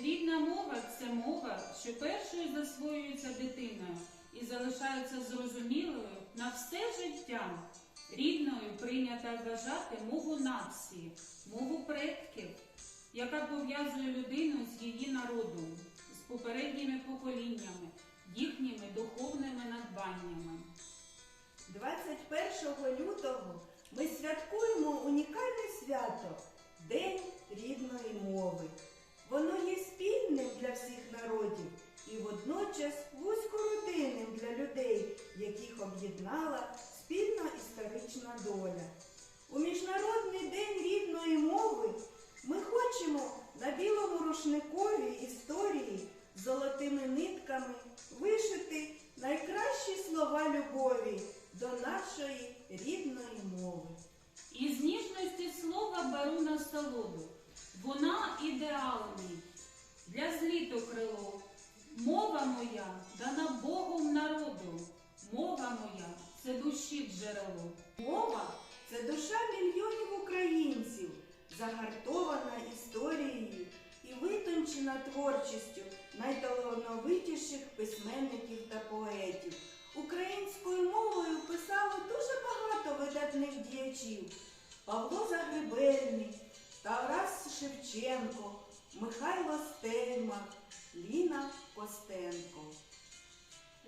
Рідна мова це мова, що першою засвоюється дитиною і залишається зрозумілою на все життя. Рідною прийнято вважати мову нації, мову предків, яка пов'язує людину з її народом, з попередніми поколіннями, їхніми духовними надбаннями. 21 лютого ми святкуємо унікальне свято рідної мови. Із ніжності слова беру насолоду. Вона ідеал мій, для зліту крило. Мова моя дана Богом народу. Мова моя це душі джерело. Мова це душа мільйонів українців, загартована історією діячів: Павло Загребельний, Тарас Шевченко, Михайло Стельмах, Ліна Костенко.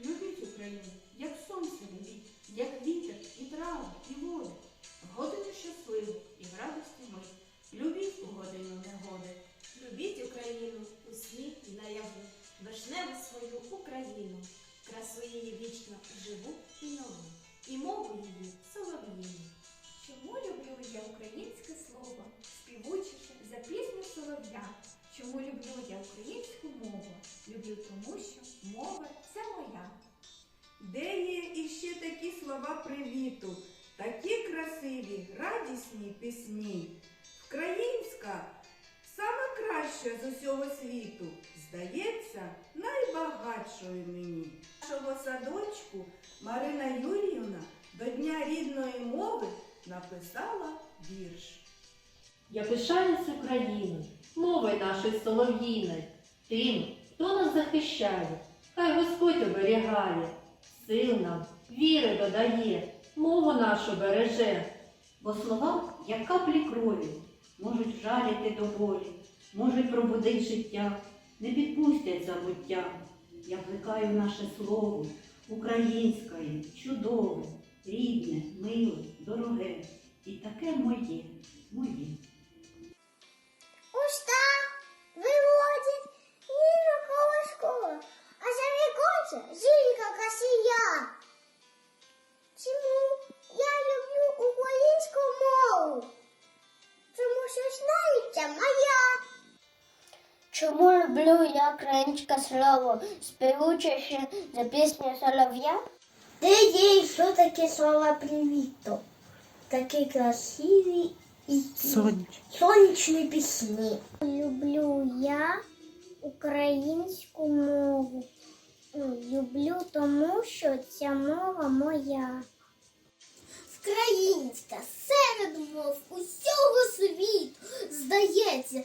Любіть Україну, як сонце любіть, як вітер і траву, і воду. Годину щасливу і в радості ми. Любіть у годину негоди. Любіть Україну у сні і наяву, вишневу свою Україну, красу її вічно живу і нову, і мову її солов'їну. Чому люблю я українське слово, співучіше за пісню солов'я? Чому люблю я українську мову? Люблю тому, що мова це моя. Де є іще такі слова привіту, такі красиві, радісні пісні. Вкраїнська сама краща з усього світу, здається, найбагатшою мені. Нашого садочку Марина Юріївна до Дня рідної мови написала вірш. Я пишаюсь Україною, мовою нашою солов'їною, тим, хто нас захищає, хай Господь оберігає, сил нам, віри додає, мову нашу береже. Бо слова, як каплі крові, можуть жаліти до болі, можуть пробудити життя, не підпустять забуття. Я плекаю наше слово, українське, чудове, рідне, миле, дороге, і таке моє, моє. Уста виводять ніжу колосково, а за віконце зілька косія. Чому я люблю українську мову? Тому що знається моя. Чому люблю я українське слово, співучіше за пісню солов'я? Де є, що таке слова привіту? Такі красиві і сонячні пісні. Люблю я українську мову. Люблю тому, що ця мова моя. Українська серед мов усього світу здається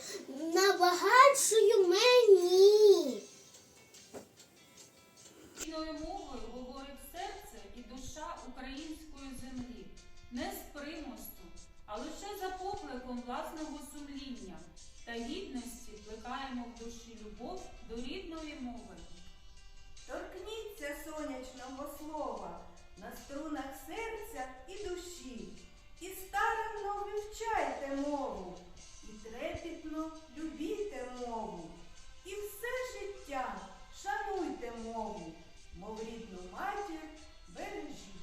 набагатшою мені. За власного сумління та гідності плекаємо в душі любов до рідної мови. Торкніться сонячного слова на струнах серця і душі, і старанно вивчайте мову, і трепітно любійте мову, і все життя шануйте мову, мов рідну матір бережіть.